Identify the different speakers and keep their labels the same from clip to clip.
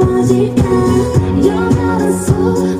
Speaker 1: 터질까 영원한 속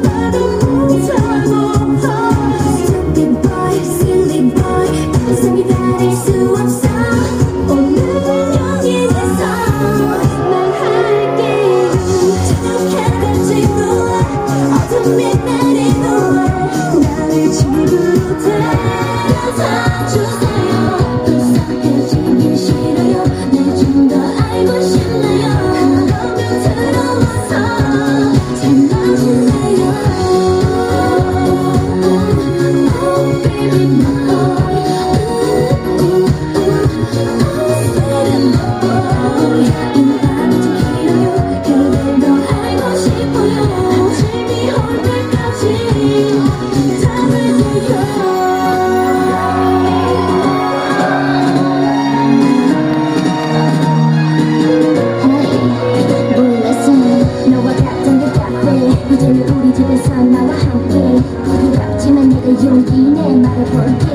Speaker 1: 여기는 맡아볼게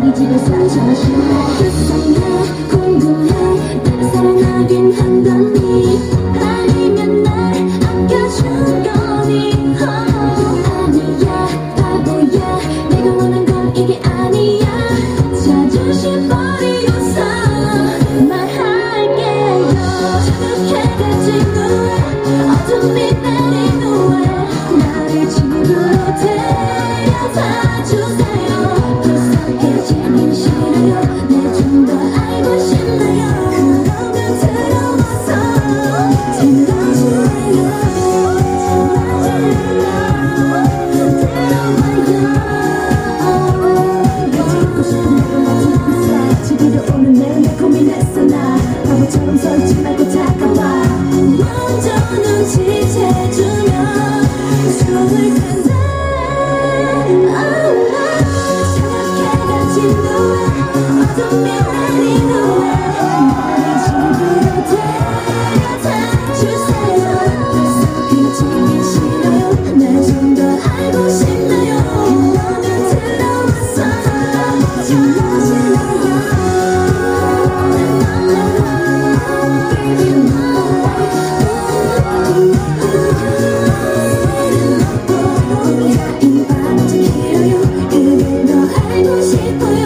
Speaker 1: 우리 집에 숨쉬어쉬어 불쌍해 궁금해 날 사랑하긴 한다니 아니면 날 아껴준 거니 oh. 아니야 바보야 내가 원한 건 이게 아니야 자존심 버리고서 말할게요 차갑게 가진 물 어둠이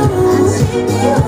Speaker 1: you.